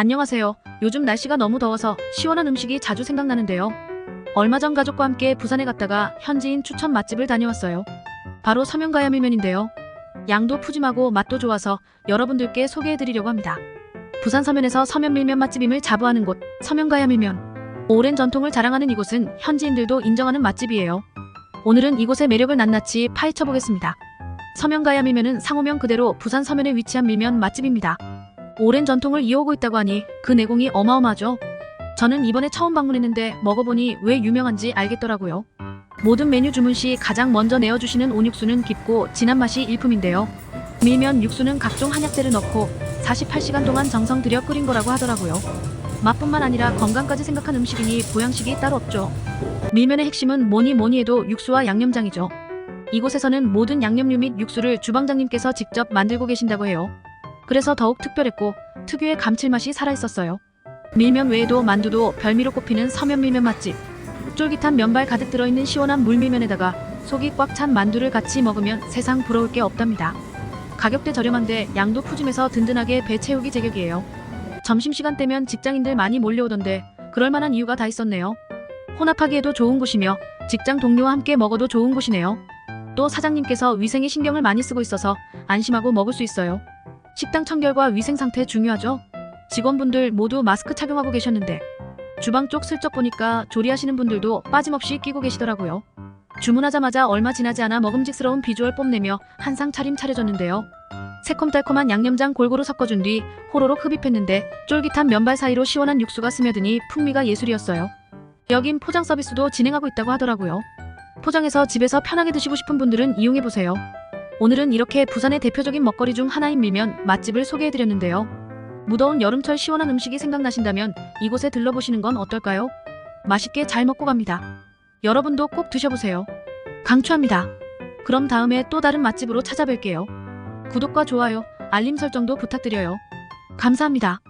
안녕하세요. 요즘 날씨가 너무 더워서 시원한 음식이 자주 생각나는데요. 얼마 전 가족과 함께 부산에 갔다가 현지인 추천 맛집을 다녀왔어요. 바로 서면가야밀면인데요. 양도 푸짐하고 맛도 좋아서 여러분들께 소개해드리려고 합니다. 부산 서면에서 서면밀면 맛집임을 자부하는 곳 서면가야밀면. 오랜 전통을 자랑하는 이곳은 현지인들도 인정하는 맛집이에요. 오늘은 이곳의 매력을 낱낱이 파헤쳐 보겠습니다. 서면가야밀면은 상호명 그대로 부산 서면에 위치한 밀면 맛집입니다. 오랜 전통을 이어오고 있다고 하니 그 내공이 어마어마하죠. 저는 이번에 처음 방문했는데 먹어보니 왜 유명한지 알겠더라고요. 모든 메뉴 주문 시 가장 먼저 내어주시는 온육수는 깊고 진한 맛이 일품인데요. 밀면 육수는 각종 한약재를 넣고 48시간 동안 정성 들여 끓인 거라고 하더라고요. 맛뿐만 아니라 건강까지 생각한 음식이니 보양식이 따로 없죠. 밀면의 핵심은 뭐니 뭐니 해도 육수와 양념장이죠. 이곳에서는 모든 양념류 및 육수를 주방장님께서 직접 만들고 계신다고 해요. 그래서 더욱 특별했고 특유의 감칠맛이 살아있었어요. 밀면 외에도 만두도 별미로 꼽히는 서면 밀면 맛집. 쫄깃한 면발 가득 들어있는 시원한 물밀면에다가 속이 꽉 찬 만두를 같이 먹으면 세상 부러울 게 없답니다. 가격대 저렴한데 양도 푸짐해서 든든하게 배 채우기 제격이에요. 점심시간 때면 직장인들 많이 몰려오던데 그럴만한 이유가 다 있었네요. 혼합하기에도 좋은 곳이며 직장 동료와 함께 먹어도 좋은 곳이네요. 또 사장님께서 위생에 신경을 많이 쓰고 있어서 안심하고 먹을 수 있어요. 식당 청결과 위생 상태 중요하죠. 직원분들 모두 마스크 착용하고 계셨는데 주방 쪽 슬쩍 보니까 조리하시는 분들도 빠짐없이 끼고 계시더라고요. 주문하자마자 얼마 지나지 않아 먹음직스러운 비주얼 뽐내며 한 상 차림 차려줬는데요. 새콤달콤한 양념장 골고루 섞어준 뒤 호로록 흡입했는데 쫄깃한 면발 사이로 시원한 육수가 스며드니 풍미가 예술이었어요. 여긴 포장 서비스도 진행하고 있다고 하더라고요. 포장해서 집에서 편하게 드시고 싶은 분들은 이용해보세요. 오늘은 이렇게 부산의 대표적인 먹거리 중 하나인 밀면 맛집을 소개해드렸는데요. 무더운 여름철 시원한 음식이 생각나신다면 이곳에 들러보시는 건 어떨까요? 맛있게 잘 먹고 갑니다. 여러분도 꼭 드셔보세요. 강추합니다. 그럼 다음에 또 다른 맛집으로 찾아뵐게요. 구독과 좋아요, 알림 설정도 부탁드려요. 감사합니다.